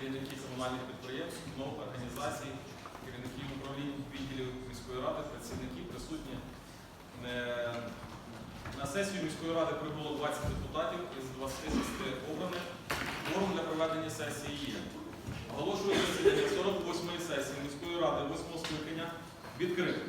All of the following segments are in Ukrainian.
керівники комунальних підприємств, МОВ, організацій, керівників управлінь відділів міської ради, працівники присутні. Е, На сесію міської ради прибуло 20 депутатів із 26 обраних. Форум для проведення сесії є. Оголошую засідання 48-ї сесії міської ради 8 скликання відкритим.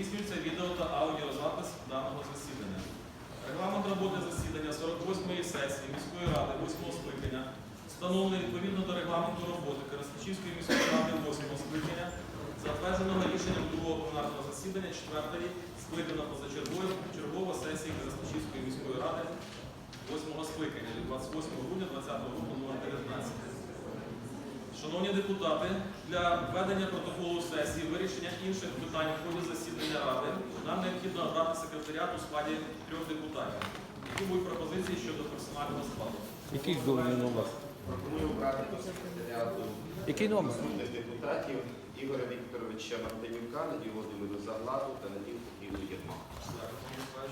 Здійснюється відео та аудіозапис даного засідання. Регламент роботи засідання 48-ї сесії міської ради 8 скликання встановлений відповідно до регламенту роботи Керастичівської міської ради 8 скликання, затвердженого рішенням другого пленарного засідання 4-ї скликана позачергової чергова сесії Керастичівської міської ради 8 скликання від 28 грудня 2020 року номер 19. Шановні депутати, для введення протоколу сесії, вирішення інших питань в ході засідання Ради нам необхідно обрати секретаріат у складі трьох депутатів. Які будуть пропозиції щодо персонального складу? Який головний номер? Пропоную обрати до секретаріату Який номер? наступних депутатів Ігоря Вікторовича Мартинюка, Надію Володимиру Загладу та Надію Петрівну Єрмак. Дякую.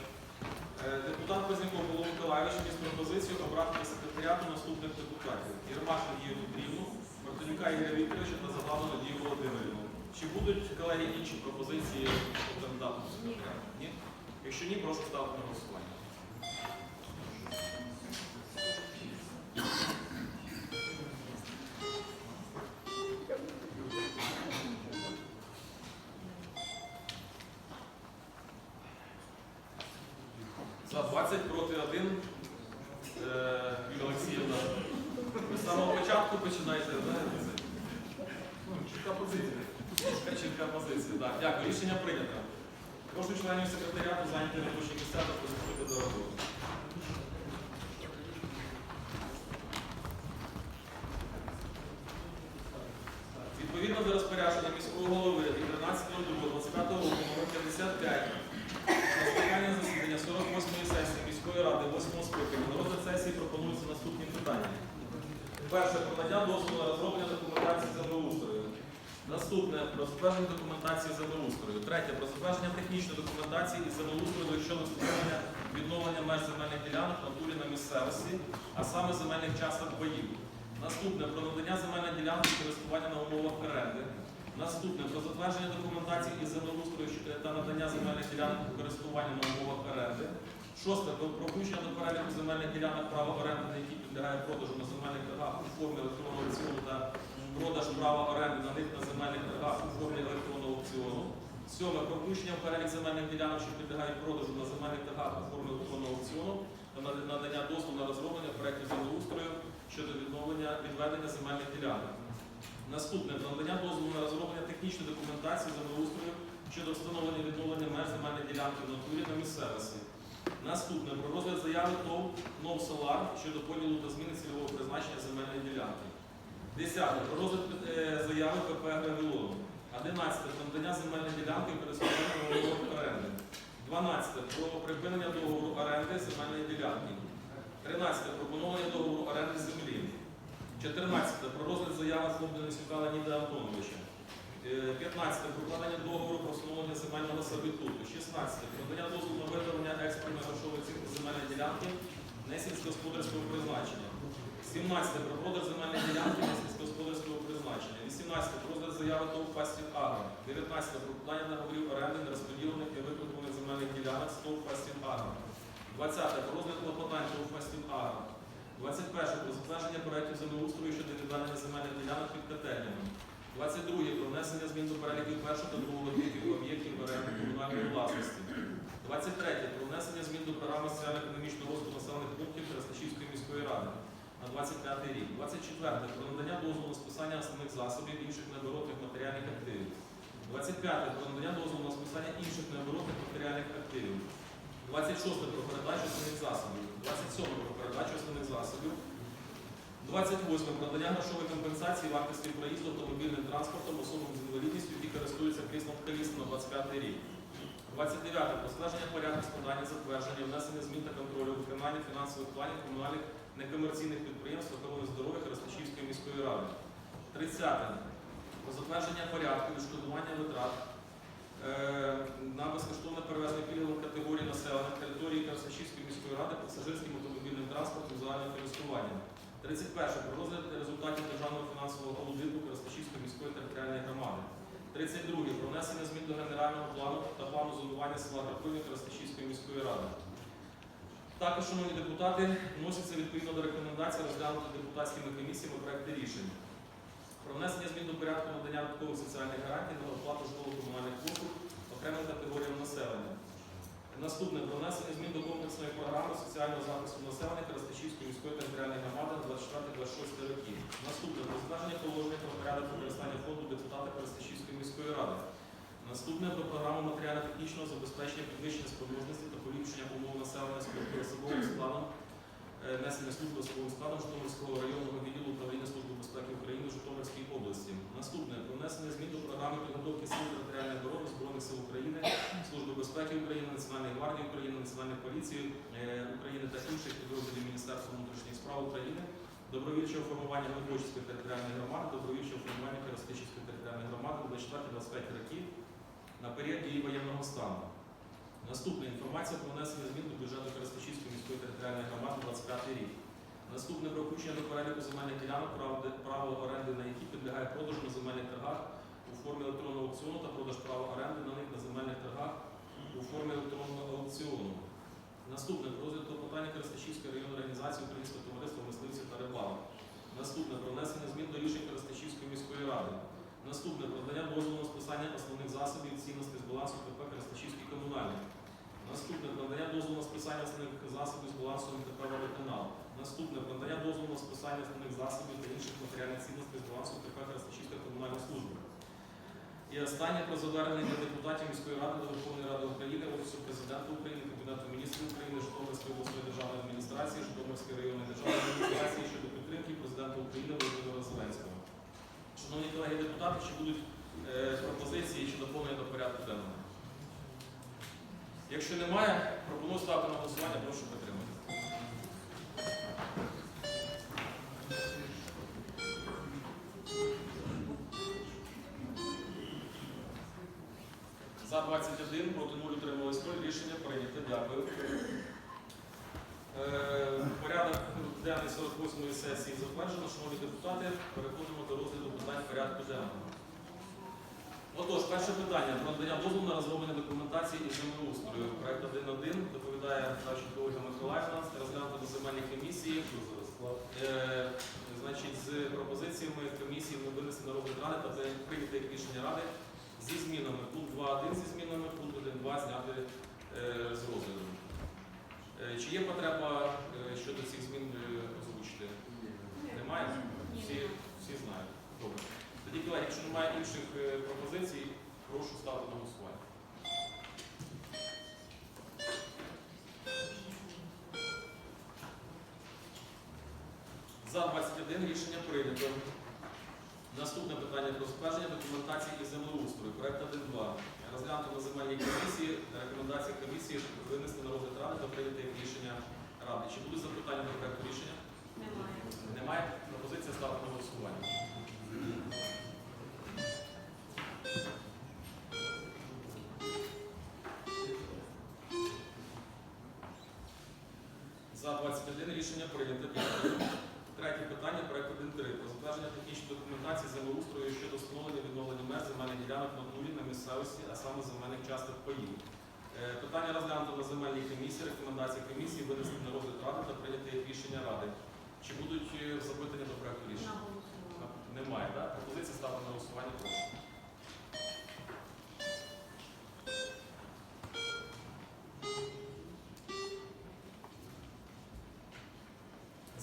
Е, Депутат Позняков Павло Миколаївич вніс пропозицію обрати до секретаріату наступних депутатів. Єрмаш Надію Петрівну, Мартинюка Ігоря Вікторовича та Загладу Надію Володимирівну. Чи будуть, колеги, інші пропозиції по кандидату? Ні? Якщо ні, прошу ставити на голосування. За 20 проти 1. членів секретаріату зайняти робочі місця та приступити до роботи. Відповідно до розпорядження міського голови 13 лютого 25 року номер 55 розпорядження засідання 48-ї сесії міської ради 8 скликання на розгляд сесії пропонуються наступні питання. Перше, про надання дозволу на розроблення документації за землеустрою. Наступне про затвердження документації землеустрою. Третє про затвердження технічної документації із землеустрою щодо встановлення відновлення меж земельних ділянок в натурі на місцевості, а саме земельних часток боїв. Наступне про надання земельної ділянки користування на умовах оренди. Наступне про затвердження документації із землеустрою та надання земельних ділянок у користування на умовах оренди. Шосте про пропущення до переліку земельних ділянок права оренди, на які підлягає продажу на земельних торгах у формі електронного аукціону та продаж права оренди на них на земельних торгах у формі електронного аукціону. Сьоме пропущення в перелік земельних ділянок, що підлягають продажу на земельних торгах у формі електронного аукціону та надання дозволу на розроблення проєктів землеустрою щодо відновлення відведення земельних ділянок. Наступне надання дозволу на розроблення технічної документації землеустрою щодо встановлення відновлення меж земельної ділянки в натурі на місцевості. Наступне про розгляд заяви ТОВ «Нов Солар» щодо поділу та зміни цільового призначення земельної ділянки. Десяте. Про розгляд е, заяви ПП «Гравілон». Одинадцяте. Про надання земельної ділянки користування на оренди. Дванадцяте. Про припинення договору оренди земельної ділянки. Тринадцяте. Про поновлення договору оренди землі. 14. Про розгляд заяви фонду Несюка Леоніда Антоновича. Е, 15. Про укладення договору про встановлення земельного сервітуту. 16. Про надання дозволу на виготовлення експортної грошової оцінки земельної ділянки несільськогосподарського призначення. 17. Про продаж земельної ділянки несільськогосподарського призначення. 18. Про ТОВ «Фастів Агро». 19. Про укладення договорів оренди нерозподілених і викуплених земельних ділянок з ТОВ «Фастів Агро». 20. Про розгляд клопотань ТОВ «Фастів Агро». 21. Про затвердження проєктів землеустрою щодо відведення земельних ділянок під котельнями. 22. Про внесення змін до переліків першого та другого типів об'єктів оренди комунальної власності. 23. Про внесення змін до програми соціально-економічного розвитку населених пунктів Краснощівської міської ради на 25 рік. 24. Про надання дозволу на списання основних засобів інших необоротних матеріальних активів. 25. Про надання дозволу на списання інших необоротних матеріальних активів. 26 про передачу основних засобів, 27 про передачу основних засобів, 28 про надання грошової компенсації вартості проїзду автомобільним транспортом особам з інвалідністю, які користуються кріслом колісним на 25 рік. 29 про ствердження порядку складання, затвердження, внесення змін та контролю виконання фінансових планів комунальних некомерційних підприємств охорони здоров'я Хрестичівської міської ради. 30 про затвердження порядку відшкодування витрат Е, на безкоштовне перевезення пільгових категорій населення на території Красачівської міської ради пасажирським автомобільним транспортом загального користування. 31. Про розгляд результатів державного фінансового аудиту Красачівської міської територіальної громади. 32. Про внесення змін до генерального плану та плану зонування села Грабові Красачівської міської ради. Також, шановні депутати, вносяться відповідно до рекомендацій розглянути депутатськими комісіями проекти рішень про внесення змін до порядку надання додаткових соціальних гарантій на оплату житлово-комунальних послуг окремим категоріям населення. Наступне про внесення змін до комплексної програми соціального захисту населення Крастичівської міської територіальної громади на 24-26 роки. Наступне про затвердження положення про порядок використання фонду депутата Крастичівської міської ради. Наступне про програму матеріально-технічного забезпечення підвищення спроможності та поліпшення умов населення з особовим складом е, несення служби особовим складом Житомирського районного відділу управління Служби безпеки України в Житомирській області. Наступне про внесення змін до програми підготовки сил територіальної оборони Збройних сил України, Служби безпеки України, Національної гвардії України, Національної поліції е, України та інших підрозділів Міністерства внутрішніх справ України, добровільчого формування Глибочицької територіальної громади, добровільчого формування Керастичівської територіальної громади 24-25 років на період дії воєнного стану. Наступна інформація про внесення змін до бюджету Керастичівської міської територіальної громади на 25 рік. Наступне про включення до переліку земельних ділянок, право, оренди на які підлягає продажу на земельних торгах у формі електронного аукціону та продаж права оренди на них на земельних торгах у формі електронного аукціону. Наступне про розгляд клопотання Керастичівської районної організації Українського товариства мисливців та рибалок. Наступне про внесення змін до рішень Керастичівської міської ради. Наступне про надання дозволу на списання основних засобів цінностей з балансу КП Керастичівський комунальний. Наступне про надання дозволу на списання основних засобів з балансу МТП «Водоканал». Наступне про надання дозволу на списання основних засобів та інших матеріальних цінностей з балансу КП Керастичівська комунальна служба. І останнє про звернення депутатів міської ради до Верховної Ради України, Офісу Президента України, Кабінету міністрів України, Житомирської обласної державної адміністрації, Житомирської районної державної адміністрації щодо підтримки президента України Володимира Зеленського. Шановні колеги депутати, чи будуть е, пропозиції чи доповнення до порядку денного? Якщо немає, пропоную ставити на голосування, прошу підтримати. За 21, проти 0 утрималось 0. Рішення прийнято. Дякую. Е, Порядок денний 48-ї сесії затверджено. Шановні депутати, переходимо до розгляду питань порядку денного. Отож, перше питання про надання дозволу на розроблення документації із землеустрою. Проект 1.1 доповідає Савченко Ольга Миколаївна, розглянуто на земельній комісії. Е, Значить, з пропозиціями комісії ми винесли на ради та прийняти як рішення ради зі змінами. Пункт 2.1 зі змінами, пункт 1.2 зняти е, з розгляду. Е, Чи є потреба е, щодо цих змін е, озвучити? Немає? Всі, всі знають. Добре. Тоді, колеги, якщо немає інших пропозицій, прошу ставити на голосування. За 21 рішення прийнято. Наступне питання про затвердження документації із землеустрою. Проект 1.2. Розглянуто на земельній комісії. Рекомендації комісії винести на розгляд ради та прийняти рішення ради. Чи будуть запитання до проекту рішення? Немає. Немає. Пропозиція ставити на голосування. За 21 рішення прийнято. Дякую. Третє питання проект 1.3 про затвердження технічної документації землеустрою щодо встановлення відновлення меж земельних ділянок на нулі на місцевості, а саме земельних часток паїв. Е, Питання розглянуто на земельній комісії. Рекомендації комісії винести на розгляд ради та прийняти рішення ради. Чи будуть е, запитання до проекту рішення? Немає, так? Пропозиція ставити на голосування. Прошу.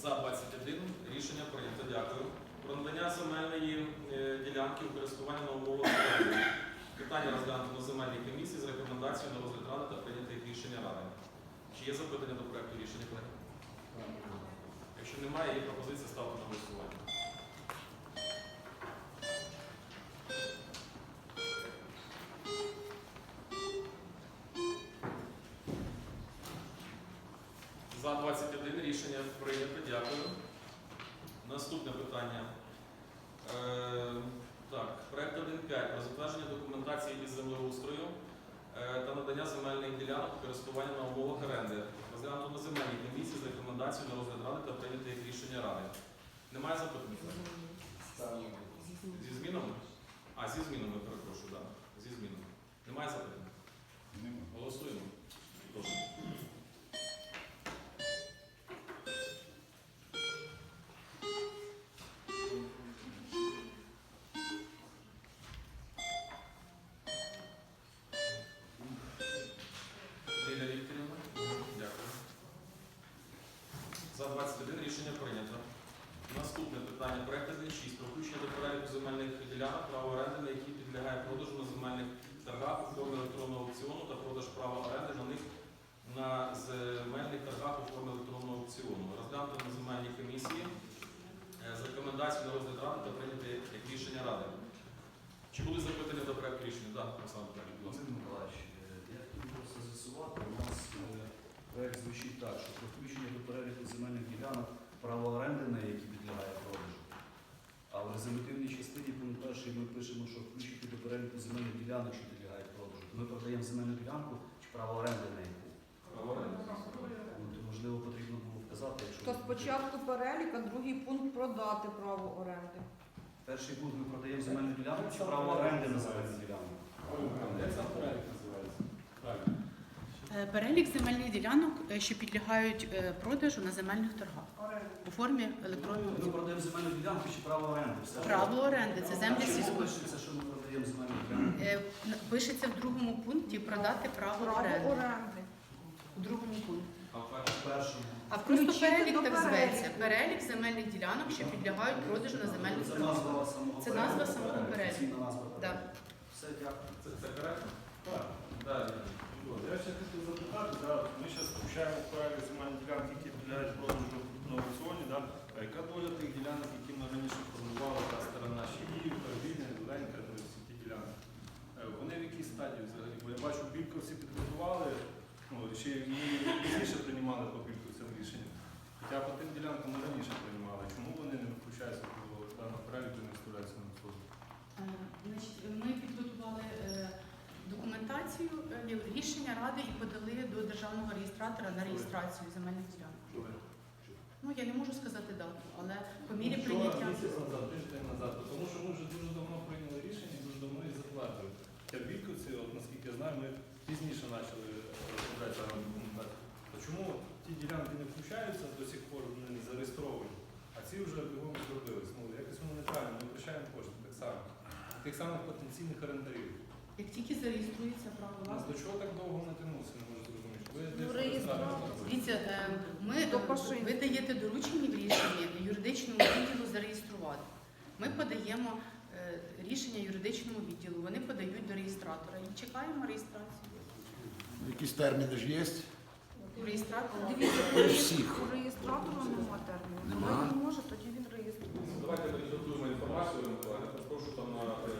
За 21 рішення прийнято. Дякую. Про надання земельної е, ділянки у користування на умовах. Питання розглянуто на земельній комісії з рекомендацією на розгляд ради та прийняти рішення ради. Чи є запитання до проекту рішення, колеги? Якщо немає, є пропозиція ставити на голосування. За 21 рішення прийнято. Дякую. Наступне питання. Е, так, проект 1.5 про затвердження документації із землеустрою е, та надання земельних ділянок користування на умовах оренди. Розглянуто на земельній комісії з рекомендацією на розгляд ради та прийняти їх рішення ради. Немає запитань? Зі земельних торгах у формі електронного аукціону. Розглянути на земельній комісії е, з рекомендацією на розгляд ради та прийняти як рішення ради. Чи були запитання до проекту рішення? Так, Олександр Петрович, будь ласка. Василь Миколаївич, я хотів просто з'ясувати, у нас е, проект звучить так, що про включення до переліку земельних ділянок право оренди, на які підлягає продажу. А в резолютивній частині пункт перший ми пишемо, що включити до переліку земельних ділянок, що підлягають продажу. Ми продаємо земельну ділянку чи право оренди на яку. Право оренди. Вказати, якщо То спочатку перелік, а другий пункт продати право оренди. перший пункт ми продаємо земельну ділянку чи право оренди на земельну ділянку. Як сам перелік називається? Е, Перелік земельних ділянок, е, що підлягають е, продажу на земельних торгах у формі електронного Ми продаємо земельну ділянку чи право оренди. Все. право оренди. Це землі Чому сільської. пишеться, що ми продаємо земельну ділянку? Е, Пишеться в другому пункті продати право Право оренди. оренди. У другому пункті. А просто перелік так зветься. Перелік земельних ділянок, що підлягають продажу на земельних Це назва самого Це назва самого переліку. назва Все, дякую. Це, коректно? Так. Я ще хотів запитати, ми зараз включаємо в перелік земельні ділянки, які підлягають продажу на аукціоні, а яка доля тих ділянок, які ми раніше формували, та сторона Шиївка, Вільня, Ленька, то всі ті ділянки. Е, вони в якій стадії взагалі? Бо я бачу, білько всі підготували, ну, ще і пізніше приймали, тобто діють, тим ділянкам ми раніше приймали. Чому вони не включаються до даного переліку і не вставляються на суд? Е, Значить, ми підготували е, документацію, е, рішення ради і подали до державного реєстратора на реєстрацію земельних ділянок. Ну я не можу сказати дату, але по мірі Вчора, прийняття. місяць назад, тиждень назад, тому що ми вже дуже давно прийняли рішення, дуже давно їх затвердили. Хоча в от наскільки я знаю, ми пізніше почали розробляти документацію. То чому ті ділянки не включаються до сих пор, вони не зареєстровані, а ці вже бігом зробились. Ну, якось воно неправильно, ми втрачаємо кошти так само. Тих самих потенційних орендарів. Як тільки зареєструється право власності. до чого так довго натягнувся, не можу зрозуміти. Ви Ну, десь. Дивіться, е, ми ви даєте доручення в рішенні юридичному відділу зареєструвати. Ми подаємо е, рішення юридичному відділу. Вони подають до реєстратора і чекаємо реєстрацію. Якісь терміни ж є? У реєстратора Дивіться, у У всіх. у реєстратора нема терміну. Нема? Коли він може, тоді він реєструє. Давайте тоді підготуємо інформацію, Миколаївна. Прошу там на, е,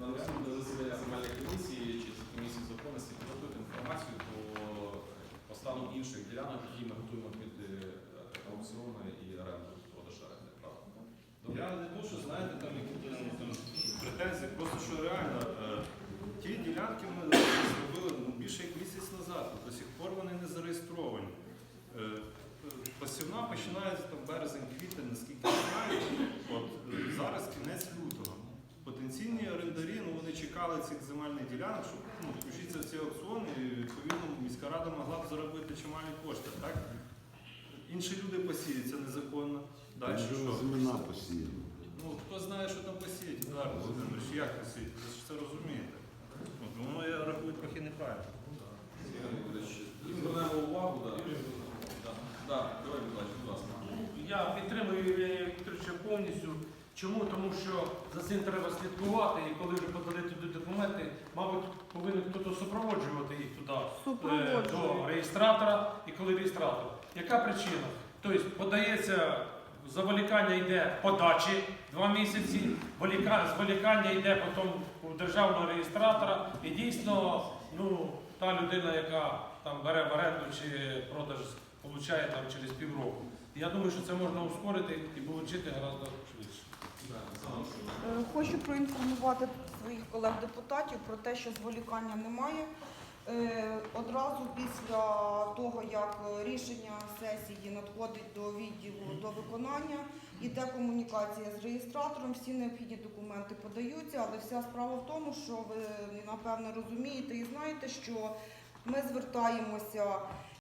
на наступне засідання земельної комісії чи комісії законності підготуйте інформацію по, по стану інших ділянок, які ми готуємо під е, аукціони і оренду, продаж оренди. Правда? Добре? Я не то, що знаєте, там які там, там претензії, просто що реально е, ті ділянки ми зробили ну, більше як місяць назад, до сих пор вони не зареєстровані. Е, Посівна починається там березень, квітень, наскільки я знаю. От е, зараз кінець лютого. Потенційні орендарі, ну вони цих земельних ділянок, щоб ну, включитися в ці аукціони, і відповідно міська рада могла б заробити чималі кошти. Так? Інші люди посіються незаконно. Далі що? Зимена посіяна. Ну, хто знає, що там посіять, Едуард Володимирович, як посіять, ви ж це розумієте. От, воно я рахую трохи неправильно. Звернемо увагу, да. Да. Да, Герой Миколаївич, будь ласка. Я підтримую Євгенія Вікторовича повністю. Чому? Тому що за цим треба слідкувати, і коли вже подали туди документи, мабуть, повинен хтось супроводжувати їх туди е, до реєстратора і коли реєстратор. Яка причина? Тобто подається заволікання йде подачі два місяці, зволікання йде потім у державного реєстратора, і дійсно ну, та людина, яка там бере в оренду чи продаж, получає там через півроку. Я думаю, що це можна ускорити і отримати гораздо швидше. Хочу проінформувати своїх колег-депутатів про те, що зволікання немає. Е, Одразу після того, як е, рішення сесії надходить до відділу до виконання, іде комунікація з реєстратором, всі необхідні документи подаються, але вся справа в тому, що ви напевно розумієте і знаєте, що ми звертаємося